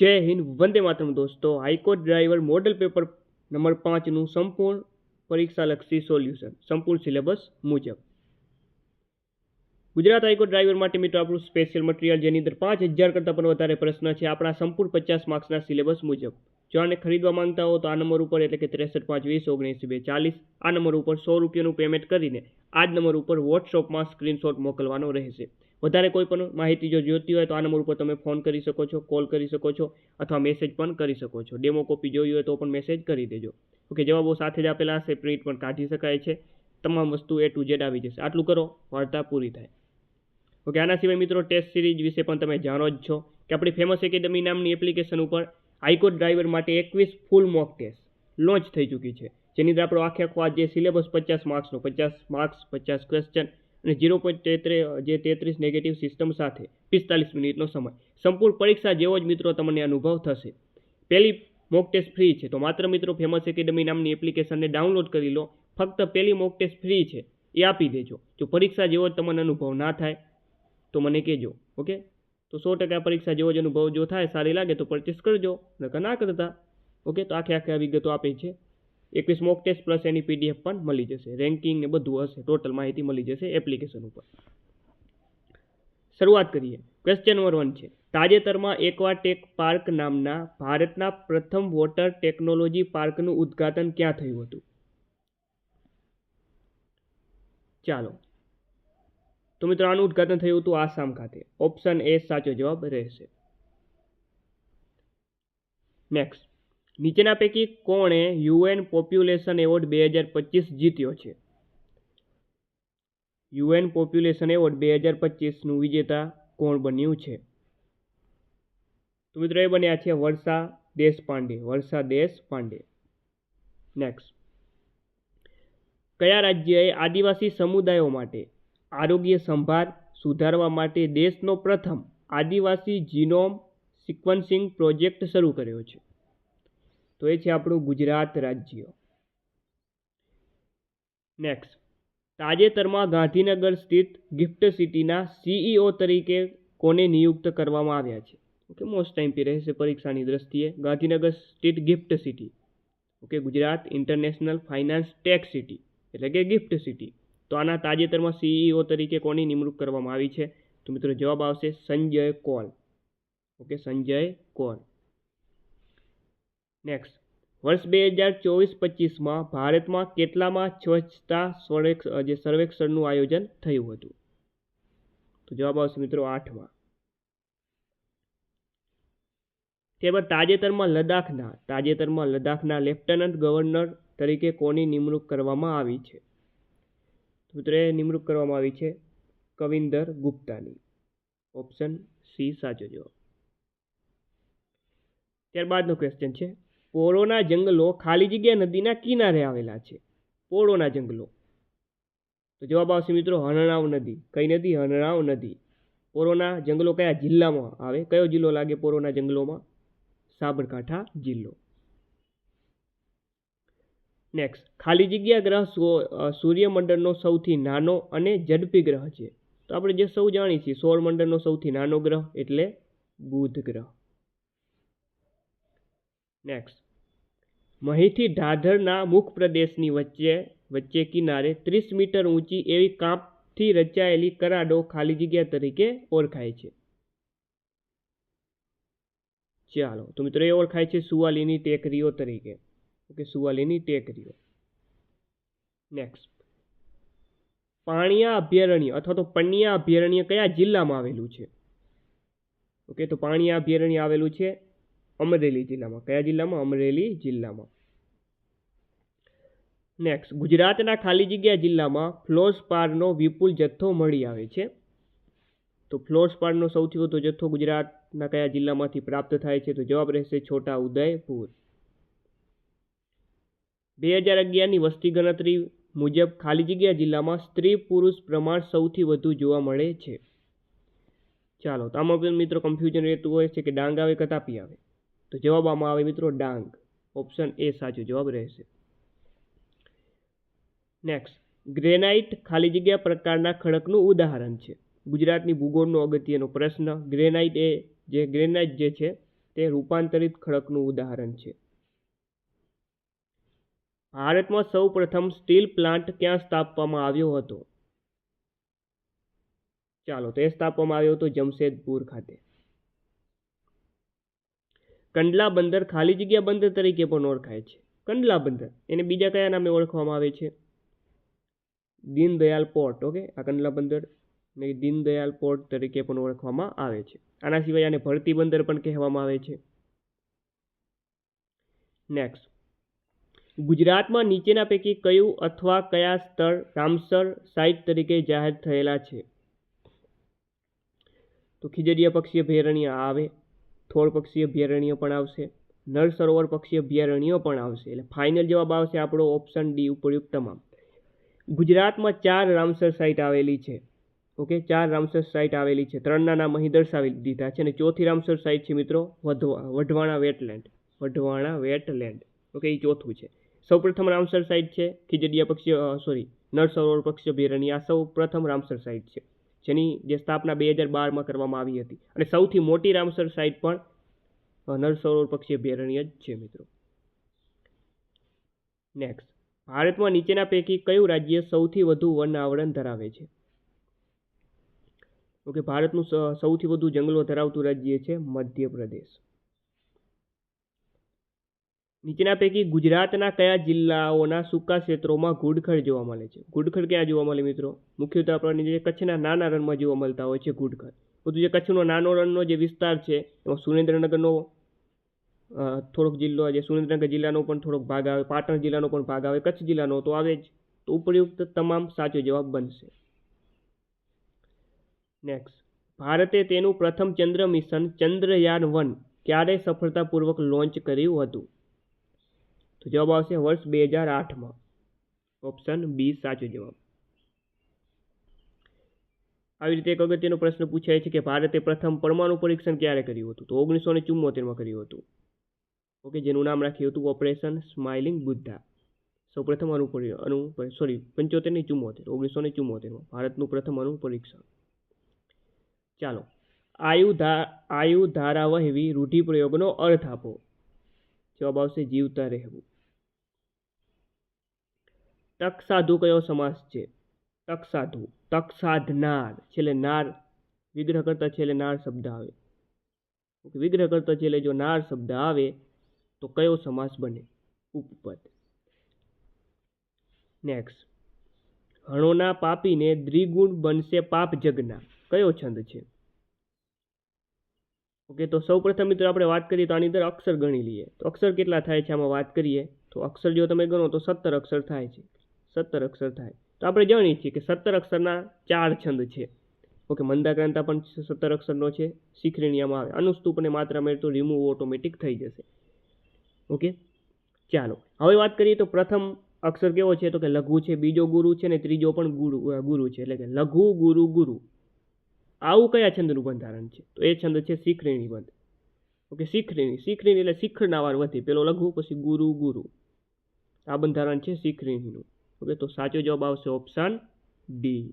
જય હિન્દ, વંદે માતરમ દોસ્તો. High court driver model paper number પાંચનું સંપૂર્ણ પરીક્ષાલક્ષી સોલ્યુશન, સંપૂર્ણ સિલેબસ મુજબ. ગુજરાત હાઈકોર્ટ ડ્રાઈવર માટે મિત્રો આપણું સ્પેશિયલ મટીરિયલ જેની અંદર પાંચ હજાર કરતાં પણ વધારે પ્રશ્ન છે, આપણા સંપૂર્ણ પચાસ માર્ક્સના સિલેબસ મુજબ. જો આને ખરીદવા માંગતા હો તો આ નંબર ઉપર એટલે કે ત્રેસઠ પાંચ વીસ ઓગણીસ બે ચાલીસ, આ નંબર ઉપર સો રૂપિયાનું પેમેન્ટ કરીને આ જ નંબર ઉપર વોટ્સઅપમાં સ્ક્રીનશોટ મોકલવાનો રહેશે. વધારે કોઈ પણ માહિતી જો જોઈતી હોય તો આ નંબર ઉપર તમે ફોન કરી શકો છો, કોલ કરી શકો છો અથવા મેસેજ પણ કરી શકો છો. ડેમો કોપી જોઈ હોય તો પણ મેસેજ કરી દેજો. ઓકે જવાબો સાથે જ આપેલા હશે પ્રિન્ટ પણ કાઢી શકાય છે. તમામ વસ્તુ એ ટુ ઝેડ આવી જશે. આટલું કરો, વાર્તા પૂરી થાય. ઓકે આના સિવાય મિત્રો ટેસ્ટ સિરીઝ વિશે પણ તમે જાણો જ છો કે આપણી ફેમસ એકેડમી નામની એપ્લિકેશન ઉપર હાઈકોર્ટ ડ્રાઈવર માટે એકવીસ ફૂલ મોક ટેસ્ટ લોન્ચ થઈ ચૂકી છે. જેની અંદર આપણો આખે આખો આ જે સિલેબસ પચાસ માર્ક્સનો પચાસ માર્ક્સ પચાસ ક્વેશ્ચન અને ઝીરો પોઈન્ટ તેત્રે, જે તેત્રીસ નેગેટિવ સિસ્ટમ સાથે પિસ્તાલીસ મિનિટનો સમય. સંપૂર્ણ પરીક્ષા જેવો જ મિત્રો તમને અનુભવ થશે. પહેલી મોક ટેસ્ટ ફ્રી છે. તો માત્ર મિત્રો ફેમસ એકેડમી નામની એપ્લિકેશનને ડાઉનલોડ કરી લો. ફક્ત પહેલી મોક ટેસ્ટ ફ્રી છે. એ આપી દેજો. જો પરીક્ષા જેવો જ તમને અનુભવ ના થાય, તો મને કહેજો. ઓકે? તો સો ટકા પરીક્ષા જેવો જ અનુભવ જો થાય, સારી લાગે તો પરચેસ કરજો. નકર ના કરતા. ઓકે? તો આખે આખે આ વિગતો આપે છે. એકવીસ મોક ટેસ્ટ પ્લસ એની પીડીએફ પણ મળી જશે. રેન્કિંગ ને બધું હશે. ટોટલ માહિતી મળી જશે એપ્લિકેશન ઉપર. શરૂઆત કરીએ. ક્વેશ્ચન નંબર વન છે. તાજેતરમાં એકવાટેક પાર્ક નામના ભારતના પ્રથમ વોટર ટેકનોલોજી પાર્કનું ઉદ્ઘાટન ક્યાં થયું હતું? ચાલો. તો મિત્રો, આનું ઉદ્ઘાટન થયું હતું આસામ ખાતે. ઓપ્શન એ સાચો જવાબ રહેશે. નેક્સ્ટ નીચેના પૈકી કોણે યુએન પોપ્યુલેશન એવોર્ડ બે હજાર પચીસ જીત્યો છે? યુએન પોપ્યુલેશન એવોર્ડ બે હજાર પચીસનું વિજેતા કોણ બન્યું છે? તો મિત્રો એ બન્યા છે વર્ષા દેશપાંડે વર્ષા દેશપાંડે. નેક્સ્ટ કયા રાજ્યએ આદિવાસી સમુદાયો માટે આરોગ્ય સંભાળ સુધારવા માટે દેશનો પ્રથમ આદિવાસી જીનોમ સિક્વન્સિંગ પ્રોજેક્ટ શરૂ કર્યો છે? તો એ છે આપણું ગુજરાત રાજ્ય. નેક્સ્ટ તાજેતરમાં ગાંધીનગર સ્થિત ગિફ્ટ સિટીના સીઈઓ તરીકે કોને નિયુક્ત કરવામાં આવ્યા છે? ઓકે મોસ્ટ ટાઈમ પી રહેશે પરીક્ષાની દ્રષ્ટિએ. Gandhinagar state gift city. Okay, Gujarat international finance tech city. એટલે કે ગિફ્ટ સિટી. તો આના તાજેતરમાં સીઈઓ તરીકે કોની નિમણૂક કરવામાં આવી છે? તો મિત્રો જવાબ આવશે સંજય કોલ. ઓકે, સંજય કોલ. નેક્સ્ટ વર્ષ બે હજાર ચોવીસ પચીસમાં ભારતમાં કેટલામાં સ્વચ્છતા જે સર્વેક્ષણનું આયોજન થયું હતું? તો જવાબ આવશે મિત્રો આઠમાં. ત્યારબાદ તાજેતરમાં લદ્દાખના તાજેતરમાં લદ્દાખના લેફ્ટનન્ટ ગવર્નર તરીકે કોની નિમણૂક કરવામાં આવી છે? મિત્રો, એ નિમણૂક કરવામાં આવી છે કવિંદર ગુપ્તાની. ઓપ્શન સી સાચો જવાબ. ત્યારબાદનો ક્વેશ્ચન છે પોળોના જંગલો ખાલી જગ્યા નદીના કિનારે આવેલા છે. પોળોના જંગલો. તો જવાબ આવશે મિત્રો હરણાવ નદી. કઈ નદી? હરણાવ નદી. પોરોના જંગલો કયા જિલ્લામાં આવે? કયો જિલ્લો લાગે પોરોના જંગલોમાં? સાબરકાંઠા જિલ્લો. નેક્સ્ટ ખાલી જગ્યા ગ્રહ સૂર્યમંડળનો સૌથી નાનો અને ઝડપી ગ્રહ છે. તો આપણે જે સૌ જાણીએ છીએ સૌરમંડળનો સૌથી નાનો ગ્રહ એટલે બુધ ગ્રહ. નેક્સ્ટ મહીથી ઢાઢરના મુખ પ્રદેશની વચ્ચે વચ્ચે કિનારે ત્રીસ મીટર ઊંચી એવી કાંપથી રચાયેલી કરાડો ખાલી જગ્યા તરીકે ઓળખાય છે. ચાલો, તો મિત્રો એ ઓળખાય છે સુવાલીની ટેકરીઓ તરીકે. ઓકે, સુવાલીની ટેકરીઓ. નેક્સ્ટ પાણિયા અભયારણ્ય અથવા તો પણિયા અભયારણ્ય કયા જિલ્લામાં આવેલું છે? ઓકે, તો પાણિયા અભયારણ્ય આવેલું છે અમરેલી જિલ્લામાં. કયા જિલ્લામાં? અમરેલી જિલ્લામાં. નેક્સ્ટ ગુજરાતના ખાલી જગ્યા જિલ્લામાં ફ્લોસ્પારનો વિપુલ જથ્થો મળી આવે છે. તો ફ્લોસ્પારનો સૌથી વધુ જથ્થો ગુજરાતના કયા જિલ્લામાંથી પ્રાપ્ત થાય છે? તો જવાબ રહેશે છોટા ઉદયપુર. બે હજાર અગિયારની વસ્તી ગણતરી મુજબ ખાલી જગ્યા જિલ્લામાં સ્ત્રી પુરુષ પ્રમાણ સૌથી વધુ જોવા મળે છે. ચાલો, તો આમાં મિત્રો કન્ફ્યુઝન રહેતું હોય છે કે ડાંગ આવે કે તાપી આવે? તો જવાબ આવે મિત્રો ડાંગ. ઓપ્શન એ સાચો જવાબ રહેશે. નેક્સ્ટ ગ્રેનાઇટ ખાલી જગ્યા પ્રકારના ખડકનું ઉદાહરણ છે. ગુજરાતની ભૂગોળનો અગત્યનો પ્રશ્ન ગ્રેનાઇટ એ જે ગ્રેનાઇટ જે છે, તે રૂપાંતરિત ખડકનું ઉદાહરણ છે. ભારતમાં સૌ પ્રથમ સ્ટીલ પ્લાન્ટ ક્યાં સ્થાપવામાં આવ્યો હતો? ચાલો, તે સ્થાપવામાં આવ્યો હતો જમશેદપુર ખાતે. કંડલા બંદર ખાલી જગ્યા બંદર તરીકે પણ ઓળખાય છે. કંડલા બંદર, એને બીજા કયા નામે ઓળખવામાં આવે છે? Deendayal port, okay? આ કંડલા બંદર ને દીનદયાલ પોર્ટ તરીકે પણ ઓળખવામાં આવે છે. આના સિવાય આને ભરતી બંદર પણ કહેવામાં આવે છે. નેક્સ્ટ ગુજરાતમાં નીચેના પૈકી કયું અથવા કયા સ્થળ રામસર સાઇટ તરીકે જાહેર થયેલા છે? તો ખીજડીયા પક્ષી અભયારણ્ય આવે. થોળ પક્ષી અભયારણ્ય પણ આવશે, નળ સરોવર પક્ષી અભયારણ્ય પણ આવશે. એટલે ફાઇનલ જવાબ આવશે આપણો ઓપ્શન ડી ઉપયુક્ત તમામ. ગુજરાતમાં ચાર રામસર સાઇટ આવેલી છે. ઓકે ચાર રામસર સાઇટ આવેલી છે. ત્રણના નામ અહીં દર્શાવી દીધા છે અને ચોથી રામસર સાઇટ છે મિત્રો Wadhwana wetland Wadhwana wetland okay એ ચોથું છે. સૌપ્રથમ રામસર સાઇટ છે ખીજડીયા પક્ષી સોરી નળ સરોવર પક્ષી અભયારણ્ય. આ સૌ પ્રથમ રામસર સાઇટ છે. જેની જે સ્થાપના બે હજાર બારમાં કરવામાં આવી હતી. અને સૌથી મોટી રામસર સાઇટ પણ નરસરોવર નર સરોવર પક્ષી અભયારણ્ય જ છે મિત્રો. નેક્સ્ટ ભારતમાં નીચેના પૈકી કયું રાજ્ય સૌથી વધુ વન આવરણ ધરાવે છે? ઓકે, ભારતનું સૌથી વધુ જંગલો ધરાવતું રાજ્ય છે મધ્યપ્રદેશ. નીચેના પૈકી ગુજરાતના કયા જિલ્લાઓના સૂકા ક્ષેત્રોમાં ઘૂડખર જોવા મળે છે? ઘૂડખર ક્યાં જોવા મળે મિત્રો? મુખ્યત્વે આપણને જે કચ્છના નાના રણમાં જોવા મળતા હોય છે ઘૂડખર બધું જે કચ્છનો નાનો રણનો જે વિસ્તાર છે, એમાં સુરેન્દ્રનગરનો થોડોક જિલ્લો જે સુરેન્દ્રનગર જિલ્લાનો પણ થોડોક ભાગ આવે, પાટણ જિલ્લાનો પણ ભાગ આવે, કચ્છ જિલ્લાનો તો આવે જ. તો ઉપરયુક્ત તમામ સાચો જવાબ બનશે. નેક્સ્ટ ભારતે તેનું પ્રથમ ચંદ્ર મિશન ચંદ્રયાન વન ક્યારે સફળતાપૂર્વક લોન્ચ કર્યું હતું? તો જવાબ આવશે વર્ષ બે હજાર આઠમાં. ઓપ્શન બી સાચો જવાબ. આવી રીતે એક અગત્યનો પ્રશ્ન પૂછાય છે કે ભારતે પ્રથમ પરમાણુ પરીક્ષણ ક્યારે કર્યું હતું? તો ઓગણીસો ને ચુમ્મોતેરમાં કર્યું હતું. ઓકે, જેનું નામ રાખ્યું હતું ઓપરેશન સ્માઇલિંગ બુદ્ધા. સૌપ્રથમ અણુ અનુ સોરી, પંચોતેરની ચુમ્મોતેર ઓગણીસો ને ચુમ્મોતેરમાં ભારતનું પ્રથમ અણુ પરીક્ષણ. ચાલો, આયુ ધા, આયુ ધારાવહેવી રૂઢિપ્રયોગનો અર્થ આપો. જવાબ આવશે જીવતા રહેવું. તક સાધુ કયો સમાસ છે? તક સાધુ, તક સાધનાર. છેલ્લે નાર, વિગ્રહ કરતા છેલ્લે નાર શબ્દ આવે. વિગ્રહ કરતા છેલ્લે જો નાર શબ્દ આવે, તો કયો સમાસ બને? ઉપપદ. નેક્સ્ટ હણોના પાપીને દ્વિગુણ બનશે પાપ જગના. કયો છંદ છે? ઓકે, તો સૌ પ્રથમ મિત્રો આપણે વાત કરીએ તો આની અંદર અક્ષર ગણી લઈએ. તો અક્ષર કેટલા થાય છે? આમાં વાત કરીએ. તો અક્ષર જો તમે ગણો તો સત્તર અક્ષર થાય છે. સત્તર અક્ષર થાય. તો આપણે જાણીએ છીએ કે સત્તર અક્ષરના ચાર છંદ છે. ઓકે, મંદાક્રાંતા પણ સત્તર અક્ષરનો છે. શીખરીણીયામાં આવે. અનુસ્તુપ અને માત્રા મેળ તો રિમૂવ ઓટોમેટિક થઈ જશે. ઓકે, ચાલો. હવે વાત કરીએ તો પ્રથમ અક્ષર કેવો છે? તો કે લઘુ છે. બીજો ગુરુ છે ને ત્રીજો પણ ગુરુ ગુરુ છે. એટલે કે લઘુ ગુરુ ગુરુ. આવું કયા છંદનું બંધારણ છે? તો એ છંદ છે શીખરીણી બંધ. ઓકે, શીખરીણી. શીખરીણી એટલે શિખરના વાર વધી પેલો લઘુ, પછી ગુરુ ગુરુ. આ બંધારણ છે શીખરીણીનું. ઓકે, તો સાચો જવાબ આવશે ઓપ્શન ડી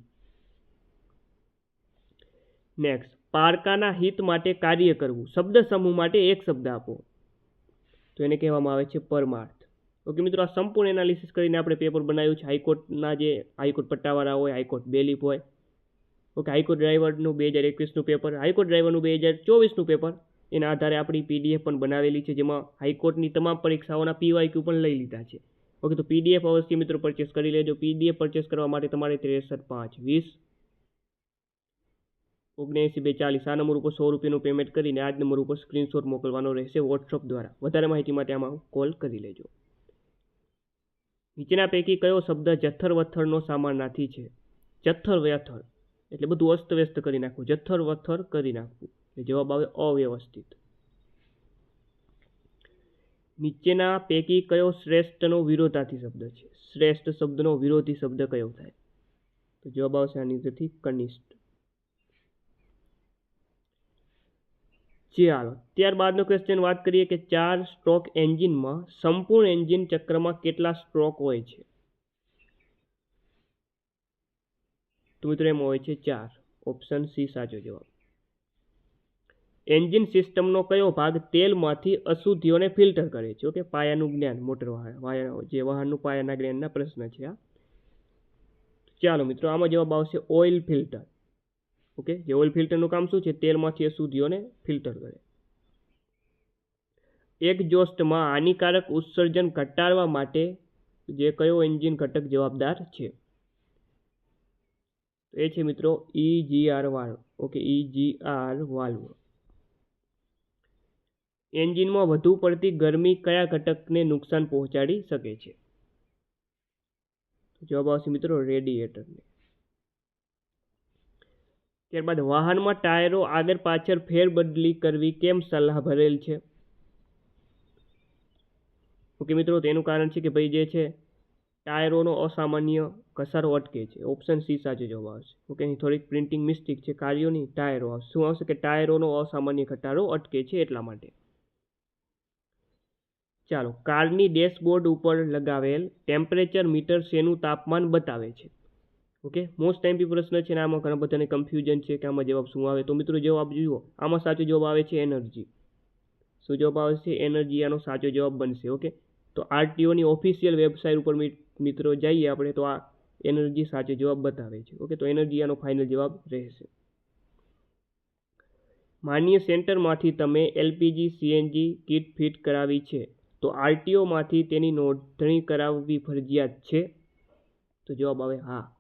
નેક્સ્ટ પારકાના હિત માટે કાર્ય કરવું. શબ્દ સમૂહ માટે એક શબ્દ આપો. તો એને કહેવામાં આવે છે પરમાર્થ. ઓકે, મિત્રો, આ સંપૂર્ણ એનાલિસિસ કરીને આપણે પેપર બનાવ્યું છે. હાઈકોર્ટના જે હાઈકોર્ટ પટ્ટાવાળા હોય, હાઈકોર્ટ બેલીફ હોય, ઓકે, હાઈકોર્ટ ડ્રાઈવરનું બે હજાર એકવીસનું પેપર હાઈકોર્ટ ડ્રાઈવરનું બે હજાર ચોવીસનું પેપર એના આધારે આપણી પીડીએફ પણ બનાવેલી છે, જેમાં હાઈકોર્ટની તમામ પરીક્ષાઓના પીવાયક્યુ પણ લઈ લીધા છે. ઓકે, તો પીડીએફ અવશ્ય મિત્રો પરચેસ કરી લેજો. પીડીએફ પરચેસ કરવા માટે તમારે ત્રેસઠ પાંચ, વીસ, ઓગણએંસી બે ચાલીસ આ નંબર ઉપર સો રૂપિયાનું પેમેન્ટ કરીને આ જ નંબર ઉપર સ્ક્રીનશોટ મોકલવાનો રહેશે વોટ્સઅપ દ્વારા. વધારે માહિતી માટે આમાં કોલ કરી લેજો. નીચેના પૈકી કયો શબ્દ જથ્થર વથ્થરનો સામાનાર્થી છે? જથ્થર વ્યથર એટલે બધું અસ્તવ્યસ્ત કરી નાખવું. જથ્થર વથ્થર કરી નાખવું. એ જવાબ આવે અવ્યવસ્થિત. નીચેના પૈકી કયો શ્રેષ્ઠનો વિરોધાર્થી શબ્દ છે? શ્રેષ્ઠ શબ્દનો વિરોધી શબ્દ કયો થાય? તો જવાબ આવશે આની અંદરથી કનિષ્ઠ. ચાલો ત્યારબાદનો ક્વેશ્ચન વાત કરીએ કે ચાર સ્ટ્રોક એન્જિનમાં સંપૂર્ણ એન્જિન ચક્રમાં કેટલા સ્ટ્રોક હોય છે? તો મિત્રો એમાં હોય છે ચાર. ઓપ્શન સી સાચો જવાબ. એન્જિન સિસ્ટમનો કયો ભાગ તેલમાંથી અશુદ્ધિઓને ફિલ્ટર કરે છે? ઓકે, પાયાનું જ્ઞાન, મોટર વાહન જે વાહનનું પાયાના જ્ઞાનના પ્રશ્ન છે આ ચાલો મિત્રો, આમાં જવાબ આવશે ઓઇલ ફિલ્ટર. ઓકે, જે ઓઇલ ફિલ્ટરનું કામ શું છે? તેલમાંથી અશુદ્ધિઓને ફિલ્ટર કરે. એક્ઝોસ્ટમાં હાનિકારક ઉત્સર્જન ઘટાડવા માટે જે કયો એન્જિન ઘટક જવાબદાર છે? એ છે મિત્રો EGR valve. Okay EGR valve. એન્જિનમાં વધુ પડતી ગરમી કયા ઘટકને નુકસાન પહોંચાડી શકે છે? જવાબ આવશે મિત્રો રેડિએટરને. ત્યારબાદ વાહનમાં ટાયરો આગળ પાછળ ફેરબદલી કરવી કેમ સલાહ ભરેલ છે? ઓકે મિત્રો તેનું કારણ છે કે ભાઈ જે છે, ટાયરોનો અસામાન્ય ઘસારો અટકે છે. ઓપ્શન સી સાચો જવાબ આવશે. ઓકે, અહીં થોડીક પ્રિન્ટિંગ મિસ્ટેક છે. કાર્યોની ટાયરો આવશે. શું આવશે કે ટાયરોનો અસામાન્ય ઘટાડો અટકે છે એટલા માટે. ચાલો, કારની ડેશબોર્ડ ઉપર લગાવેલ ટેમ્પરેચર મીટર શેનું તાપમાન બતાવે છે? ઓકે મોસ્ટ ટાઈમ પ્રશ્ન છે ને, આમાં ઘણા બધાને કન્ફ્યુઝન છે કે આમાં જવાબ શું આવે? તો મિત્રો જવાબ જુઓ, આમાં સાચો જવાબ આવે છે એનર્જી શું જવાબ આવે છે? એનર્જી આનો સાચો જવાબ બનશે, ઓકે? તો આરટીઓની ઓફિશિયલ વેબસાઇટ ઉપર મિત્રો જઈએ આપણે, તો આ એનર્જી સાચો જવાબ બતાવે છે, ઓકે? તો એનર્જી આનો ફાઇનલ જવાબ રહેશે. માન્ય સેન્ટરમાંથી તમે એલપીજી, સીએનજી કિટ ફિટ કરાવી છે. તો આરટીઓમાંથી તેની નોંધણી કરાવવી ફરજિયાત છે? તો જવાબ આવે હા.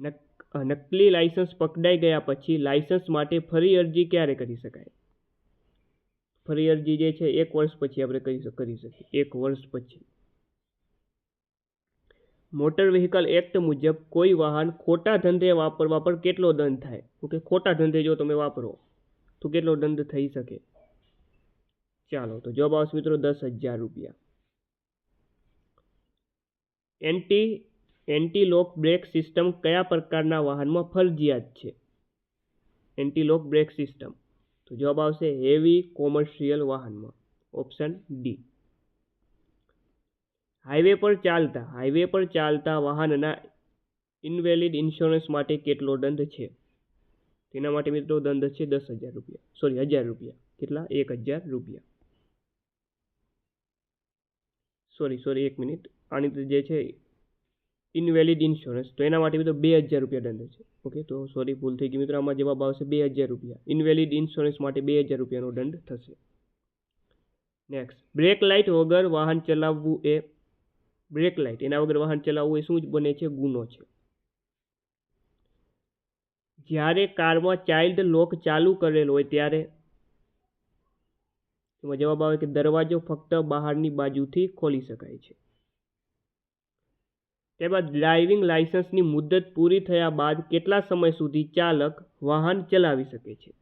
નક- નકલી લાયસન્સ પકડાઈ ગયા પછી લાયસન્સ માટે ફરી અરજી ક્યારે કરી શકાય? ફરી અરજી જે છે, એક વર્ષ પછી આપણે કરી કરી શકીએ. એક વર્ષ પછી. મોટર વ્હીકલ એક્ટ મુજબ કોઈ વાહન ખોટા ધંધે વાપરવા પર કેટલો દંડ થાય? ઓકે, ખોટા ધંધે જો તમે વાપરો, તો કેટલો દંડ થઈ શકે? ચાલો તો જવાબ આવશે મિત્રો દસ હજાર રૂપિયા. Anti anti lock brake system કયા પ્રકારના વાહનમાં ફરજિયાત છે? Anti lock brake system. તો જવાબ આવશે હેવી કોમર્શિયલ વાહનમાં. Option D. હાઈવે પર ચાલતા, હાઈવે પર ચાલતા વાહનના ઇનવેલિડ ઇન્સ્યોરન્સ માટે કેટલો દંડ છે? તેના માટે મિત્રો દંડ છે દસ હજાર રૂપિયા. સોરી, હજાર રૂપિયા. કેટલા? એક હજાર રૂપિયા. સોરી સોરી, એક મિનિટ. આની તો જે છે ઇનવેલિડ ઇન્સ્યોરન્સ તો એના માટે મિત્રો બે હજાર રૂપિયા દંડ છે. ઓકે, તો સોરી, ભૂલ થઈ ગઈ. મિત્રો, આમાં જવાબ આવશે બે હજાર રૂપિયા. ઇનવેલિડ ઇન્સ્યોરન્સ માટે બે હજાર રૂપિયાનો દંડ થશે. નેક્સ્ટ બ્રેક લાઇટ વગર વાહન ચલાવવું એ બ્રેક લાઇટ એના વગર વાહન ચલાવવું એ શું જ બને છે? ગુનો છે. જ્યારે કારમાં ચાઇલ્ડ લોક ચાલુ કરેલ હોય, ત્યારે એમાં જવાબ આવે કે દરવાજો ફક્ત બહારની બાજુથી ખોલી શકાય છે. ત્યારબાદ ડ્રાઇવિંગ લાઇસન્સની મુદત પૂરી થયા બાદ કેટલા સમય સુધી ચાલક વાહન ચલાવી શકે છે?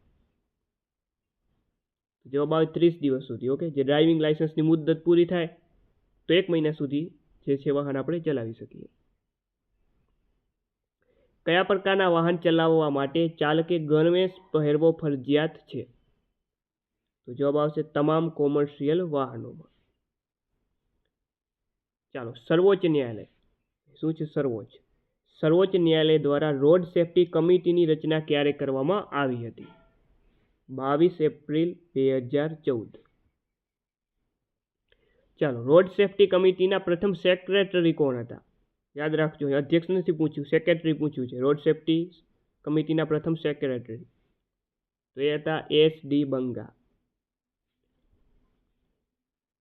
જવાબ આવે ત્રીસ દિવસ સુધી, ઓકે? જે ડ્રાઇવિંગ લાઇસન્સની મુદત પૂરી થાય, તો એક મહિના સુધી જે છે વાહન આપણે ચલાવી શકીએ. કયા પ્રકારના વાહન ચલાવવા માટે ચાલકે ગણવેશ પહેરવો ફરજિયાત છે? તો જવાબ આવશે તમામ કોમર્શિયલ વાહનોમાં. ચાલો, સર્વોચ્ચ ન્યાયાલય. શું છે સર્વોચ્ચ? સર્વોચ્ચ ન્યાયાલય દ્વારા રોડ સેફટી કમિટીની રચના ક્યારે કરવામાં આવી હતી? બાવીસ એપ્રિલ બે હજાર ચૌદ. ચાલો, રોડ સેફટી કમિટીના પ્રથમ સેક્રેટરી કોણ હતા? યાદ રાખજો, અહીં અધ્યક્ષ નથી પૂછ્યું, સેક્રેટરી પૂછ્યું છે. રોડ સેફટી કમિટીના પ્રથમ સેક્રેટરી. તો એ હતા એસ ડી બંગા.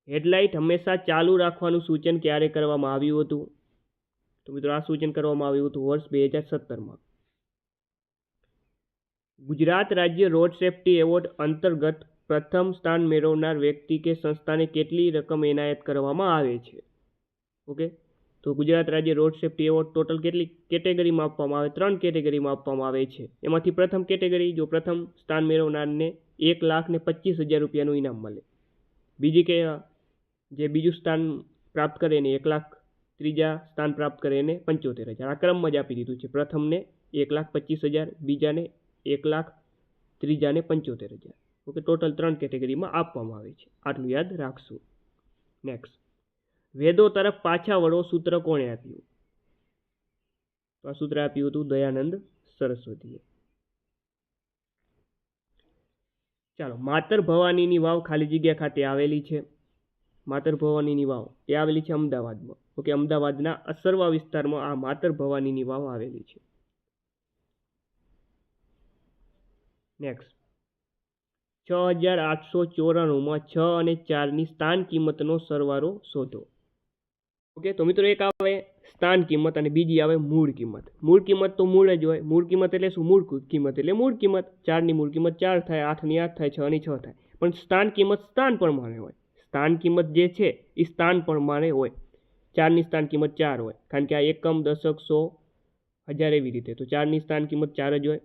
હેડલાઇટ હંમેશા ચાલુ રાખવાનું સૂચન ક્યારે કરવામાં આવ્યું હતું? તો મિત્રો, આ સૂચન કરવામાં આવ્યું હતું વર્ષ બે હજાર સત્તરમાં. ગુજરાત રાજ્ય રોડ સેફટી એવોર્ડ અંતર્ગત પ્રથમ સ્થાન મેળવનાર વ્યક્તિ કે સંસ્થાને કેટલી રકમ એનાયત કરવામાં આવે છે? ઓકે? તો ગુજરાત રાજ્ય રોડ સેફટી એવોર્ડ ટોટલ કેટલી કેટેગરીમાં આપવામાં આવે? ત્રણ કેટેગરીમાં આપવામાં આવે છે. એમાંથી પ્રથમ કેટેગરી, જો પ્રથમ સ્થાન મેળવનારને એક લાખ ને પચીસ હજાર રૂપિયાનું ઇનામ મળે. બીજી કે જે બીજું સ્થાન પ્રાપ્ત કરે એને એક લાખ, ત્રીજા સ્થાન પ્રાપ્ત કરે એને પંચોતેર હજાર. આ ક્રમમાં જ આપી દીધું છે. પ્રથમને એક લાખ પચીસ હજાર, બીજાને એક લાખ, ત્રીજાને પંચોતેર હજાર. ઓકે, ટોટલ ત્રણ કેટેગરીમાં આપવામાં આવે છે. આટલું યાદ રાખશું. નેક્સ્ટ વેદો તરફ પાછા વળો સૂત્ર કોણે આપ્યું? તો આ સૂત્ર આપ્યું હતું દયાનંદ સરસ્વતીએ. ચાલો, માતર ભવાનીની વાવ ખાલી જગ્યા ખાતે આવેલી છે. માતર ભવાનીની વાવ એ આવેલી છે અમદાવાદમાં. ઓકે, અમદાવાદના અસરવા વિસ્તારમાં આ માતર ભવાનીની વાવ આવેલી છે. નેક્સ્ટ છ હજાર આઠસો ચોરાણુંમાં છ અને ચારની સ્થાન કિંમતનો સરવારો શોધો. ઓકે, તો મિત્રો એક આવે સ્થાન કિંમત અને બીજી આવે મૂળ કિંમત. મૂળ કિંમત તો મૂળ જ હોય. મૂળ કિંમત એટલે શું? મૂળ કિંમત એટલે મૂળ કિંમત. ચારની મૂળ કિંમત ચાર થાય, આઠની આઠ થાય છની છ થાય. પણ સ્થાન કિંમત સ્થાન પ્રમાણે હોય. સ્થાન કિંમત જે છે એ સ્થાન પ્રમાણે હોય. ચારની સ્થાન કિંમત ચાર હોય. કારણ કે આ એકમ દશક સો હજાર એવી રીતે. તો ચારની સ્થાન કિંમત ચાર જ હોય.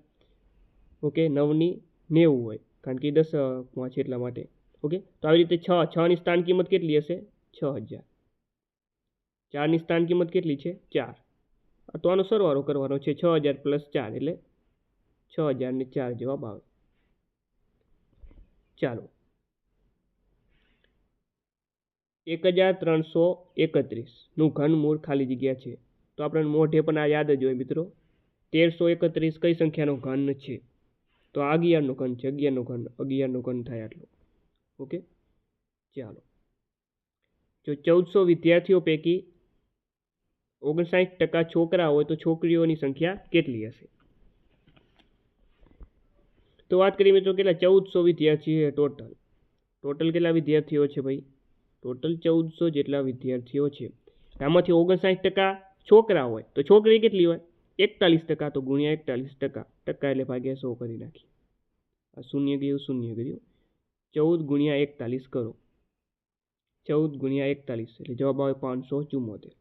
ઓકે, નવની નેવું હોય. કારણ કે દસમાં છે એટલા માટે. ઓકે, તો આવી રીતે છ, છની સ્થાન કિંમત કેટલી હશે? છ હજાર. ચારની સ્થાન કિંમત કેટલી છે? ચાર. તો આનો સરવાળો કરવાનો છે, છ હજાર પ્લસ ચાર એટલે છ હજારને ચાર જવાબ આવે. ચાલો એક હજાર ત્રણસો એકત્રીસનું ઘનમૂળ ખાલી જગ્યા છે. તો આપણને મોઢે પણ આ યાદ જ હોય મિત્રો. તેરસો એકત્રીસ કઈ સંખ્યાનો ઘન છે? તો આ અગિયારનો ઘન છે, અગિયારનો ઘન અગિયારનો ઘન થાય આટલો. ઓકે? ચાલો. જો ચૌદસો વિદ્યાર્થીઓ પૈકી ઓગણસાઠ ટકા છોકરા હોય તો છોકરીઓની સંખ્યા કેટલી હશે? તો વાત કરીએ મિત્રો કેટલા? ચૌદસો વિદ્યાર્થીઓ ટોટલ. ટોટલ કેટલા વિદ્યાર્થીઓ છે ભાઈ? ટોટલ ચૌદસો જેટલા વિદ્યાર્થીઓ છે. આમાંથી ઓગણસાઠ ટકા છોકરા હોય, તો છોકરી કેટલી હોય? એકતાલીસ ટકા, તો ગુણ્યા એકતાલીસ ટકા. ટકા એટલે ભાગ્યા સો કરી નાખી. આ શૂન્ય ગયું શૂન્ય ગયું. ચૌદ ગુણ્યા એકતાલીસ કરો. ચૌદ ગુણ્યા એકતાલીસ, એટલે જવાબ આવે પાંચસો ચુમ્મોતેર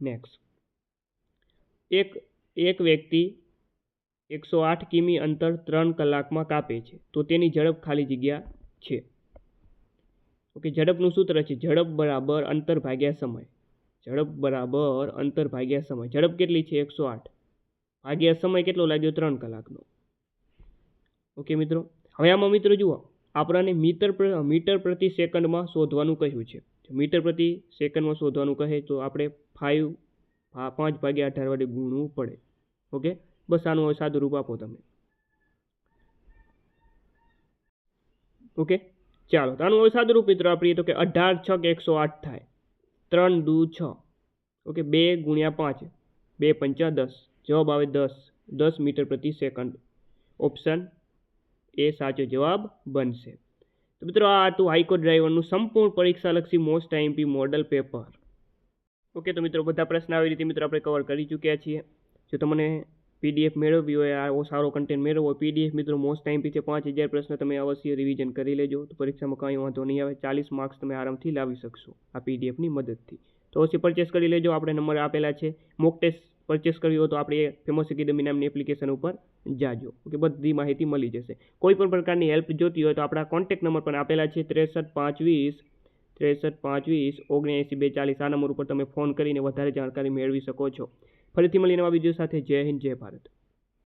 નેક્સ્ટ એક એક વ્યક્તિ એકસો આઠ કિમી અંતર ત્રણ કલાકમાં કાપે છે, તો તેની ઝડપ ખાલી જગ્યા છે. ઓકે, ઝડપનું સૂત્ર છે, ઝડપ બરાબર અંતર ભાગ્યા સમય. ઝડપ બરાબર અંતર ભાગ્યા સમય. ઝડપ કેટલી છે? એકસો આઠ. ભાગ્યા સમય કેટલો લાગ્યો? ત્રણ કલાકનો. ઓકે, મિત્રો? હવે આમાં મિત્રો જુઓ, આપણને મીટર મીટર પ્રતિ સેકન્ડમાં શોધવાનું કહ્યું છે. મીટર પ્રતિ સેકન્ડમાં શોધવાનું કહે તો આપણે ફાઇવ પાંચ ભાગ્યા અઢાર વડે ગુણવું પડે. ઓકે? બસ આનું સાદું રૂપ આપો તમે. ઓકે? ચાલો, તો આનું હવે સાદું રૂપ મિત્રો આપીએ તો કે અઢાર છ કે એકસો આઠ થાય. ત્રણ દુ છ. ઓકે, બે ગુણ્યા પાંચ. બે પંચા દસ. જવાબ આવે દસ. દસ મીટર પ્રતિ સેકન્ડ. ઓપ્શન એ સાચો જવાબ બનશે. તો મિત્રો, આ હતું હાઈકોર્ટ ડ્રાઈવરનું સંપૂર્ણ પરીક્ષાલક્ષી most IMP model paper. Okay, તો મિત્રો, બધા પ્રશ્ન આવી રીતે મિત્રો આપણે કવર કરી ચૂક્યા છીએ. જો તમને પીડીએફ મેળવવી હોય આવો સારો કન્ટેન્ટ મેળવવો હોય પીડીએફ મિત્રો મોસ્ટ ટાઈમ છે પાંચ હજાર પ્રશ્ન તમે અવશ્ય રિવિઝન કરી લેજો. તો પરીક્ષામાં કંઈ વાંધો નહીં આવે. ચાલીસ માર્ક્સ તમે આરામથી લાવી શકશો આ પીડીએફની મદદથી. તો અવશ્ય પરચેસ કરી લેજો. આપણે નંબર આપેલા છે. મોક ટેસ્ટ પરચેસ કરવી હોય તો આપણે ફેમસ એકેડમી નામની એપ્લિકેશન ઉપર જાજો. ઓકે, બધી માહિતી મળી જશે. કોઈ પણ પ્રકારની હેલ્પ જોતી હોય તો આપણા કોન્ટેક્ટ નંબર પણ આપેલા છે. ત્રેસઠ પાંચ વીસ ત્રેસઠ પાંચ વીસ ઓગણએંસી બે ચાલીસ આ નંબર ઉપર તમે ફોન કરીને વધારે જાણકારી મેળવી શકો છો. ફરીથી મળીને નવા વીડિયો સાથે. જય હિન્દ જય ભારત.